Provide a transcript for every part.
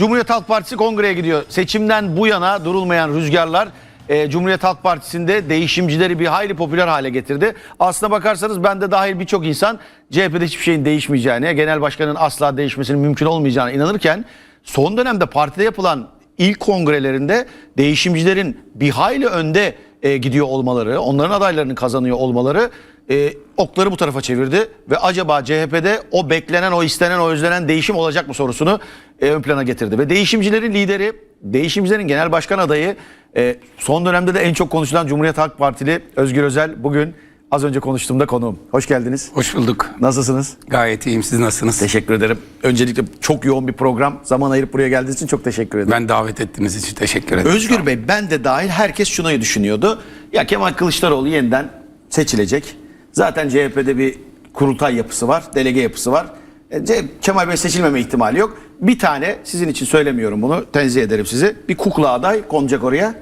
Cumhuriyet Halk Partisi kongreye gidiyor. Seçimden bu yana durulmayan rüzgarlar e, Cumhuriyet Halk Partisi'nde değişimcileri bir hayli popüler hale getirdi. Aslına bakarsanız ben de dahil birçok insan CHP'de hiçbir şeyin değişmeyeceğine, genel başkanın asla değişmesinin mümkün olmayacağına inanırken son dönemde partide yapılan ilk kongrelerinde değişimcilerin bir hayli önde e, gidiyor olmaları, onların adaylarını kazanıyor olmaları e, okları bu tarafa çevirdi ve acaba CHP'de o beklenen, o istenen, o özlenen değişim olacak mı sorusunu e, ön plana getirdi. Ve değişimcilerin lideri, değişimcilerin genel başkan adayı, e, son dönemde de en çok konuşulan Cumhuriyet Halk Partili Özgür Özel bugün az önce konuştuğumda konuğum. Hoş geldiniz. Hoş bulduk. Nasılsınız? Gayet iyiyim. Siz nasılsınız? Teşekkür ederim. Öncelikle çok yoğun bir program. Zaman ayırıp buraya geldiğiniz için çok teşekkür ederim. Ben davet ettiğiniz için teşekkür ederim. Özgür Bey ben de dahil herkes şunu düşünüyordu. Ya Kemal Kılıçdaroğlu yeniden seçilecek. Zaten CHP'de bir kurultay yapısı var, delege yapısı var. E, Kemal Bey seçilmeme ihtimali yok. Bir tane sizin için söylemiyorum bunu tenzih ederim sizi. Bir kukla aday konacak oraya.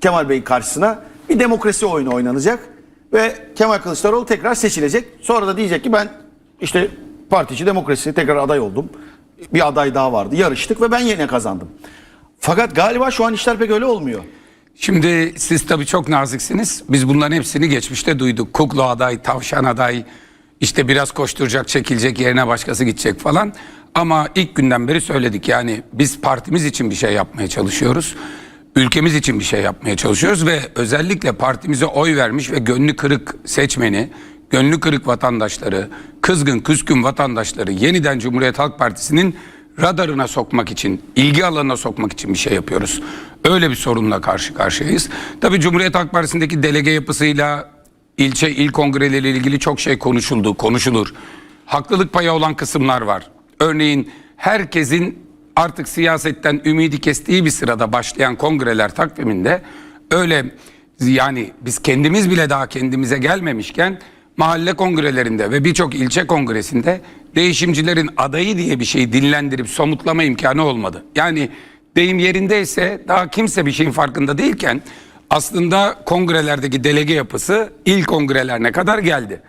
Kemal Bey'in karşısına bir demokrasi oyunu oynanacak. Ve Kemal Kılıçdaroğlu tekrar seçilecek. Sonra da diyecek ki ben işte partici demokrasi tekrar aday oldum. Bir aday daha vardı. Yarıştık ve ben yine kazandım. Fakat galiba şu an işler pek öyle olmuyor. Şimdi siz tabii çok naziksiniz. Biz bunların hepsini geçmişte duyduk. Kukla aday, tavşan aday, işte biraz koşturacak, çekilecek, yerine başkası gidecek falan. Ama ilk günden beri söyledik yani biz partimiz için bir şey yapmaya çalışıyoruz. Ülkemiz için bir şey yapmaya çalışıyoruz ve özellikle partimize oy vermiş ve gönlü kırık seçmeni, gönlü kırık vatandaşları, kızgın küskün vatandaşları yeniden Cumhuriyet Halk Partisi'nin radarına sokmak için, ilgi alanına sokmak için bir şey yapıyoruz. Öyle bir sorunla karşı karşıyayız. Tabii Cumhuriyet Halk Partisi'ndeki delege yapısıyla ilçe il kongreleriyle ilgili çok şey konuşuldu, konuşulur. Haklılık payı olan kısımlar var. Örneğin herkesin artık siyasetten ümidi kestiği bir sırada başlayan kongreler takviminde öyle yani biz kendimiz bile daha kendimize gelmemişken mahalle kongrelerinde ve birçok ilçe kongresinde değişimcilerin adayı diye bir şeyi dinlendirip somutlama imkanı olmadı. Yani deyim yerindeyse daha kimse bir şeyin farkında değilken aslında kongrelerdeki delege yapısı il kongrelerine kadar geldi.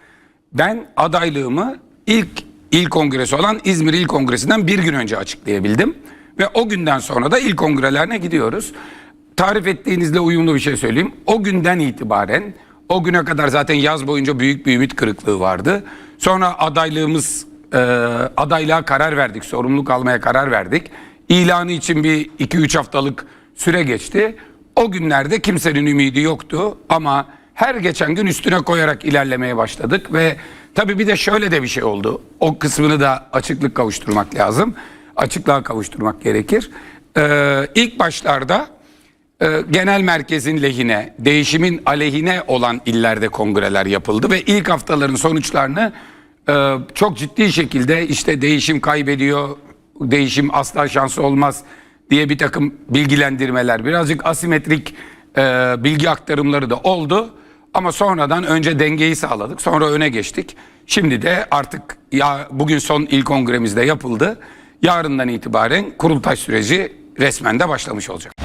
Ben adaylığımı ilk il kongresi olan İzmir İl Kongresi'nden bir gün önce açıklayabildim. Ve o günden sonra da il kongrelerine gidiyoruz. Tarif ettiğinizle uyumlu bir şey söyleyeyim. O günden itibaren o güne kadar zaten yaz boyunca büyük bir ümit kırıklığı vardı. Sonra adaylığımız e, adaylığa karar verdik. Sorumluluk almaya karar verdik. İlanı için bir 2-3 haftalık süre geçti. O günlerde kimsenin ümidi yoktu ama her geçen gün üstüne koyarak ilerlemeye başladık ve tabii bir de şöyle de bir şey oldu. O kısmını da açıklık kavuşturmak lazım. Açıklığa kavuşturmak gerekir. Ee, ilk başlarda e, genel merkezin lehine, değişimin aleyhine olan illerde kongreler yapıldı ve ilk haftaların sonuçlarını e, çok ciddi şekilde işte değişim kaybediyor, değişim asla şansı olmaz diye bir takım bilgilendirmeler, birazcık asimetrik e, bilgi aktarımları da oldu. Ama sonradan önce dengeyi sağladık, sonra öne geçtik. Şimdi de artık ya bugün son il kongremizde yapıldı. Yarından itibaren kurultaş süreci resmen de başlamış olacak.